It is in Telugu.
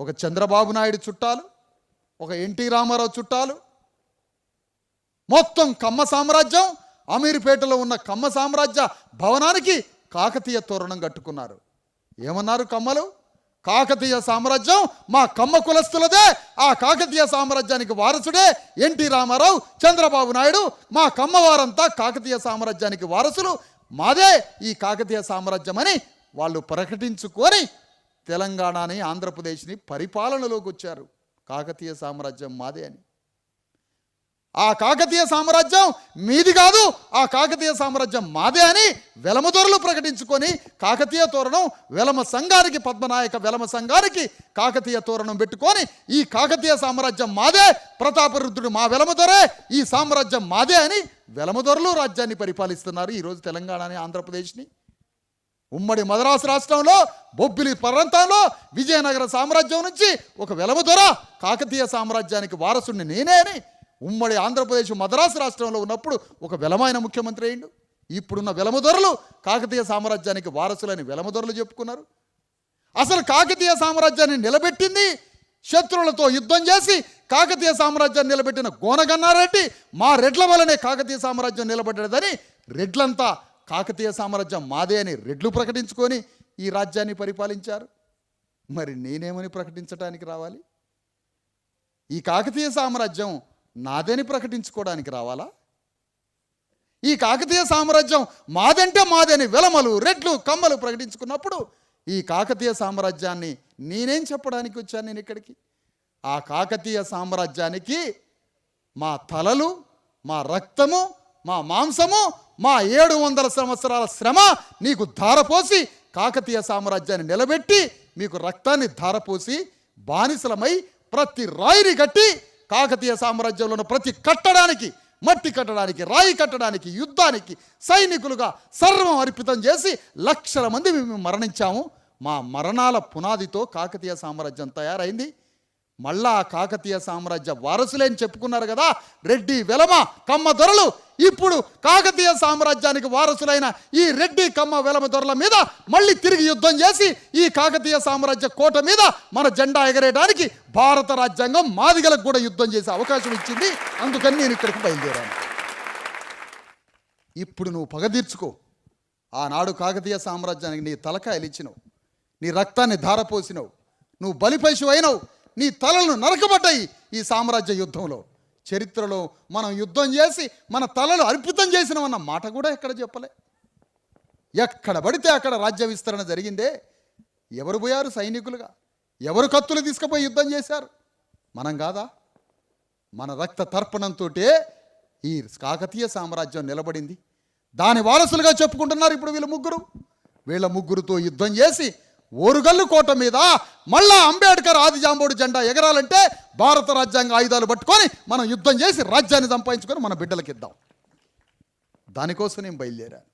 ఒక చంద్రబాబు నాయుడు చుట్టాలు ఒక ఎన్టీ రామారావు చుట్టాలు మొత్తం కమ్మ సామ్రాజ్యం అమీర్పేటలో ఉన్న కమ్మ సామ్రాజ్య భవనానికి కాకతీయ తోరణం కట్టుకున్నారు. ఏమన్నారు కమ్మలు? కాకతీయ సామ్రాజ్యం మా కమ్మ కులస్తులదే ఆ కాకతీయ సామ్రాజ్యానికి వారసుడే ఎన్టీ రామారావు చంద్రబాబు నాయుడు. మా కమ్మ వారంతా కాకతీయ సామ్రాజ్యానికి వారసులు. మాదే ఈ కాకతీయ సామ్రాజ్యం అని వాళ్ళు ప్రకటించుకొని తెలంగాణని ఆంధ్రప్రదేశ్ని పరిపాలనలోకి వచ్చారు. కాకతీయ సామ్రాజ్యం మాదే అని. ఆ కాకతీయ సామ్రాజ్యం మీది కాదు ఆ కాకతీయ సామ్రాజ్యం మాదే అని వెలమదొరలు ప్రకటించుకొని కాకతీయ తోరణం వెలమ సంఘానికి పద్మనాయక వెలమ సంఘానికి కాకతీయ తోరణం పెట్టుకొని ఈ కాకతీయ సామ్రాజ్యం మాదే ప్రతాపరుద్రుడు మా వెలమదొరే ఈ సామ్రాజ్యం మాదే అని వెలమదొరలు రాజ్యాన్ని పరిపాలిస్తున్నారు ఈరోజు తెలంగాణని ఆంధ్రప్రదేశ్ని. ఉమ్మడి మద్రాసు రాష్ట్రంలో బొబ్బిలి పర్వంతంలో విజయనగర సామ్రాజ్యం నుంచి ఒక వెలమదొర కాకతీయ సామ్రాజ్యానికి వారసుడిని నేనే అని ఉమ్మడి ఆంధ్రప్రదేశ్ మద్రాసు రాష్ట్రంలో ఉన్నప్పుడు ఒక వెలమైన ముఖ్యమంత్రి అయిండు ఇప్పుడున్న వెలమదొరలు కాకతీయ సామ్రాజ్యానికి వారసులని వెలమదొరలు చెప్పుకున్నారు. అసలు కాకతీయ సామ్రాజ్యాన్ని నిలబెట్టింది శత్రువులతో యుద్ధం చేసి కాకతీయ సామ్రాజ్యాన్ని నిలబెట్టిన గోనగన్నారెడ్డి మా రెడ్ల వలనే కాకతీయ సామ్రాజ్యం నిలబడ్డదని రెడ్లంతా కాకతీయ సామ్రాజ్యం మాదే అని రెడ్లు ప్రకటించుకొని ఈ రాజ్యాన్ని పరిపాలించారు. మరి నేనేమని ప్రకటించడానికి రావాలి? ఈ కాకతీయ సామ్రాజ్యం నాదని ప్రకటించుకోవడానికి రావాలా? ఈ కాకతీయ సామ్రాజ్యం మాదంటే మాదని వెలమలు రెడ్లు కమ్మలు ప్రకటించుకున్నప్పుడు ఈ కాకతీయ సామ్రాజ్యాన్ని నేనేం చెప్పడానికి వచ్చాను నేను ఇక్కడికి? ఆ కాకతీయ సామ్రాజ్యానికి మా తలలు మా రక్తము మా మాంసము మా ఏడు వందల సంవత్సరాల శ్రమ నీకు ధారపోసి కాకతీయ సామ్రాజ్యాన్ని నిలబెట్టి మీకు రక్తాన్ని ధారపోసి బానిసలమై ప్రతి రాయిని కట్టి కాకతీయ సామ్రాజ్యంలో ఉన్న ప్రతి కట్టడానికి మట్టి కట్టడానికి రాయి కట్టడానికి యుద్ధానికి సైనికులుగా సర్వం అర్పితం చేసి లక్షల మంది మేము మరణించాము. మా మరణాల పునాదితో కాకతీయ సామ్రాజ్యం తయారైంది. మళ్ళా కాకతీయ సామ్రాజ్య వారసులే అని చెప్పుకున్నారు కదా రెడ్డి వెలమ కమ్మ దొరలు ఇప్పుడు కాకతీయ సామ్రాజ్యానికి వారసులైన ఈ రెడ్డి కమ్మ వెలమ దొరల మీద మళ్ళీ తిరిగి యుద్ధం చేసి ఈ కాకతీయ సామ్రాజ్య కోట మీద మన జెండా ఎగరేయడానికి భారత రాజ్యాంగం మాదిగలకు కూడా యుద్ధం చేసే అవకాశం ఇచ్చింది. అందుకని నేను ఇక్కడికి బయలుదేరాను. ఇప్పుడు నువ్వు పగ తీర్చుకో. ఆనాడు కాకతీయ సామ్రాజ్యానికి నీ తలకాయలు ఇచ్చినావు. నీ రక్తాన్ని ధారపోసినావు. నువ్వు బలిపశు అయినావు నీ తలలను నరకబడ్డాయి ఈ సామ్రాజ్య యుద్ధంలో. చరిత్రలో మనం యుద్ధం చేసి మన తలలు అర్పితం చేసినామన్న మాట కూడా ఎక్కడ చెప్పలే? ఎక్కడ పడితే అక్కడ రాజ్య విస్తరణ జరిగిందే. ఎవరు పోయారు సైనికులుగా? ఎవరు కత్తులు తీసుకుపోయి యుద్ధం చేశారు? మనం కాదా? మన రక్త తర్పణంతో ఈ కాకతీయ సామ్రాజ్యం నిలబడింది. దాని వారసులుగా చెప్పుకుంటున్నారు ఇప్పుడు వీళ్ళ ముగ్గురు. వీళ్ళ ముగ్గురుతో యుద్ధం చేసి ఓరుగల్లు కోట మీద మళ్ళా అంబేద్కర్ ఆదిజాంబోడు జెండా ఎగరాలంటే భారత రాజ్యాంగ ఆయుధాలు పట్టుకొని మనం యుద్ధం చేసి రాజ్యాన్ని సంపాదించుకొని మన బిడ్డలకి ఇద్దాం. దానికోసం నేను బయలుదేరాను